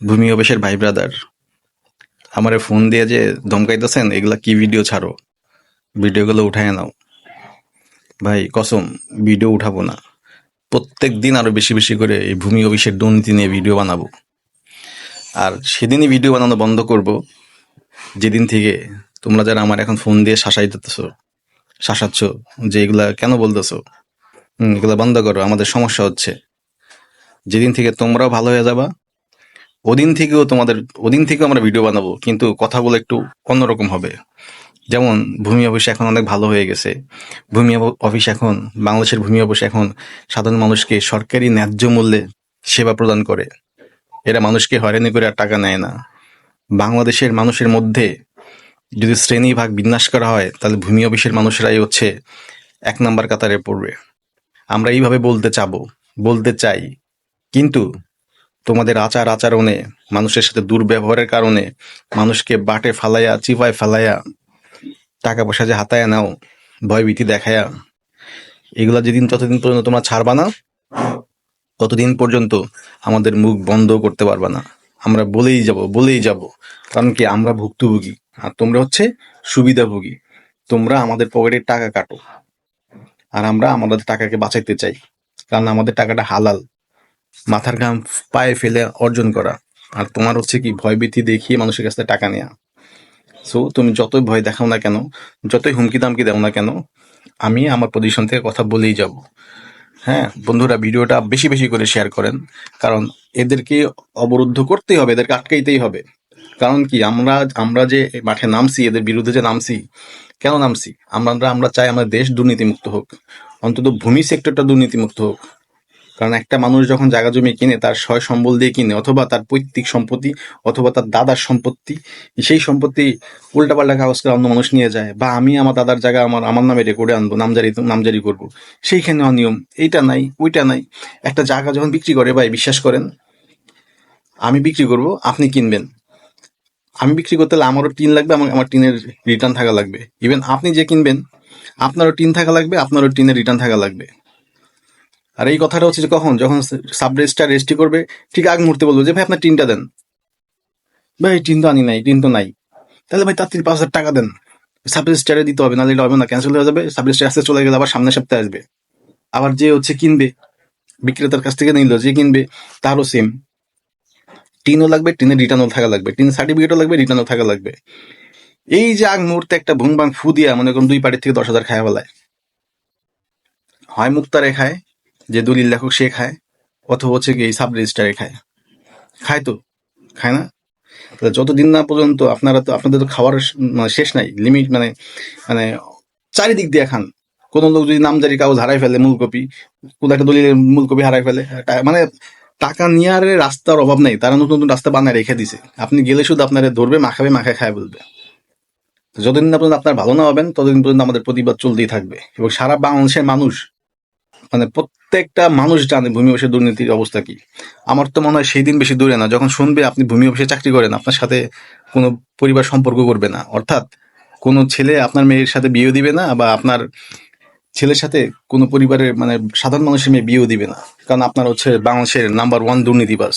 ভূমি অফিসের ভাই ব্রাদার আমারে ফোন দিয়ে যে ধমকাইতেছেন, এগুলা কি ভিডিও ছাড়ো? ভিডিওগুলো উঠায় নাও। ভাই, কসম ভিডিও উঠাবো না। প্রত্যেক দিন আরও বেশি বেশি করে এই ভূমি অফিসের দুর্নীতি নিয়ে ভিডিও বানাবো। আর সেদিনই ভিডিও বানানো বন্ধ করব। যেদিন থেকে তোমরা যারা আমার এখন ফোন দিয়ে শাসাই দিতেছ শাসাচ্ছ, যে এগুলা কেন বলতেছো? এগুলা বন্ধ করো, আমাদের সমস্যা হচ্ছে। যেদিন থেকে তোমরাও ভালো হয়ে যাবা ওদিন থেকেও তোমাদের, ওদিন থেকেও আমরা ভিডিও বানাবো, কিন্তু কথাগুলো একটু অন্যরকম হবে। যেমন, ভূমি অফিস এখন অনেক ভালো হয়ে গেছে। ভূমি অফ- অফিস এখন, বাংলাদেশের ভূমি অফিস এখন সাধারণ মানুষকে সরকারি ন্যায্য মূল্যে সেবা প্রদান করে। এরা মানুষকে হয়রানি করে আর টাকা নেয় না। বাংলাদেশের মানুষের মধ্যে যদি শ্রেণি ভাগ বিন্যাস করা হয়, তাহলে ভূমি অফিসের মানুষেরাই হচ্ছে এক নাম্বার কাতারে পড়বে। আমরা এইভাবে বলতে চাবো, বলতে চাই। কিন্তু তোমাদের আচার আচরণে, মানুষের সাথে দুর্ব্যবহারের কারণে, মানুষকে বাটে ফালাইয়া, চিপায় ফালাইয়া টাকা পয়সা যে হাতায় নাও, ভয়ভীতি দেখায়া, এগুলা যেদিন ততদিন পর্যন্ত তোমরা ছাড়বা না, ততদিন পর্যন্ত আমাদের মুখ বন্ধ করতে পারবা না। আমরা বলেই যাব বলেই যাব, কারণ কি আমরা ভুক্তভোগী, আর তোমরা হচ্ছে সুবিধাভোগী। তোমরা আমাদের পকেটের টাকা কাটো, আর আমরা আমাদের টাকাকে বাঁচাইতে চাই, কারণ আমাদের টাকাটা হালাল। মাথার ঘাম পায়ে ফেলে অর্জন করা। আর তোমার হচ্ছে কি ভয়ভীতি দেখিয়ে মানুষের কাছ থেকে টাকা নেওয়া সো তুমি যতই ভয় দেখাও না কেন, যতই হুমকি দামকি দাও না কেন, আমি আমার পজিশন থেকে কথা বলেই যাব। হ্যাঁ বন্ধুরা, ভিডিওটা বেশি বেশি করে শেয়ার করেন। কারণ এদেরকে অবরুদ্ধ করতেই হবে, এদেরকে আটকাইতেই হবে। কারণ কি, আমরা আমরা যে মাঠে নামছি, এদের বিরুদ্ধে যে নামছি, কেন নামছি? আমরা আমরা চাই আমাদের দেশ দুর্নীতিমুক্ত হোক। অন্তত ভূমি সেক্টরটা দুর্নীতিমুক্ত হোক। কারণ একটা মানুষ যখন জায়গা জমি কিনে, তার সয় সম্বল দিয়ে কিনে, অথবা তার পৈতৃক সম্পত্তি, অথবা তার দাদার সম্পত্তি, সেই সম্পত্তি উল্টাপাল্টা কাগজ করে অন্য মানুষ নিয়ে যায়, বা আমি আমার দাদার জায়গা আমার আমার নামে রেকর্ডে আনব, নামজারি নামজারি করব। সেইখানে অনিয়ম এইটা নাই, ওইটা নাই। একটা জায়গা যখন বিক্রি করে ভাই, বিশ্বাস করেন, আমি বিক্রি করব, আপনি কিনবেন। আমি বিক্রি করতে হলে আমারও টিন লাগবে, আমার আমার টিনের রিটার্ন থাকা লাগবে। ইভেন আপনি যে কিনবেন, আপনারও টিন থাকা লাগবে, আপনারও টিনের রিটার্ন থাকা লাগবে। আর এই কথাটা হচ্ছে যে কখন? যখন সাব রেজিস্টার রেজিস্ট্রি করবে, ঠিক আগ মুহূর্তে বলব যে, ভাই, আপনার টিনটা দেন। ভাই টিন তো আনি নাই, টিন তো নাই। তাহলে ভাই, তার তিন পাঁচ হাজার টাকা দেন। সাব রেজিস্টারে দিতে হবে, নাহলে এটা হবে না ক্যান্সেল হয়ে যাবে। সাব রেজিস্টার আসতে চলে গেলে আবার সামনের সপ্তাহে আসবে। আবার যে হচ্ছে কিনবে, বিক্রেতার কাছ থেকে নিল, যে কিনবে, তারও সেম টিনও লাগবে টিনের রিটার্নও থাকা লাগবে। টিন সার্টিফিকেটও লাগবে রিটার্নও থাকা লাগবে। এই যে আগ মুহূর্তে একটা ভুং বাং ফু দিয়া, মনে করুন দুই পার্টির থেকে দশ হাজার খায় বেলায় হয় মুক্তারে খায় যে দলিল লেখক সে খায়, অথবা হচ্ছে কি এই সাব রেজিস্টারে খায়। খায় তো, খায় না? যতদিন না পর্যন্ত আপনারা তো, আপনাদের তো খাওয়ার মানে শেষ নাই লিমিট মানে মানে চারিদিক দিয়ে খান। কোন লোক যদি নামজারি কাগজ হারাই ফেলে মূলকপি, কোনো একটা দলিলের মূলকপি হারাই ফেলে মানে টাকা নিয়ে রাস্তার অভাব নেই, তারা নতুন নতুন রাস্তা বানায় রেখে দিছে। আপনি গেলে শুধু আপনারা ধরবে, মাখাবে, মাখায় খায় বলবে। যতদিন না পর্যন্ত আপনার ভালো না হবেন, ততদিন পর্যন্ত আমাদের প্রতিবাদ চলতেই থাকবে। এবং সারা বাংলাদেশের মানুষ মানে প্রত্যেকটা মানুষ জানে ভূমি অফিসের দুর্নীতির অবস্থা কি। আমার তো মনে হয় সেই দিন বেশি দূরে না। যখন শুনবে আপনি ভূমি অফিসে চাকরি করেন, আপনার সাথে কোনো পরিবার সম্পর্ক করবে না। অর্থাৎ কোনো ছেলে আপনার মেয়ের সাথে বিয়ে দিবে না বা আপনার ছেলের সাথে কোনো পরিবারের মানে সাধারণ মানুষের মেয়ে বিয়েও দিবে না। কারণ আপনার হচ্ছে বাংলাদেশের নাম্বার ওয়ান দুর্নীতিবাজ।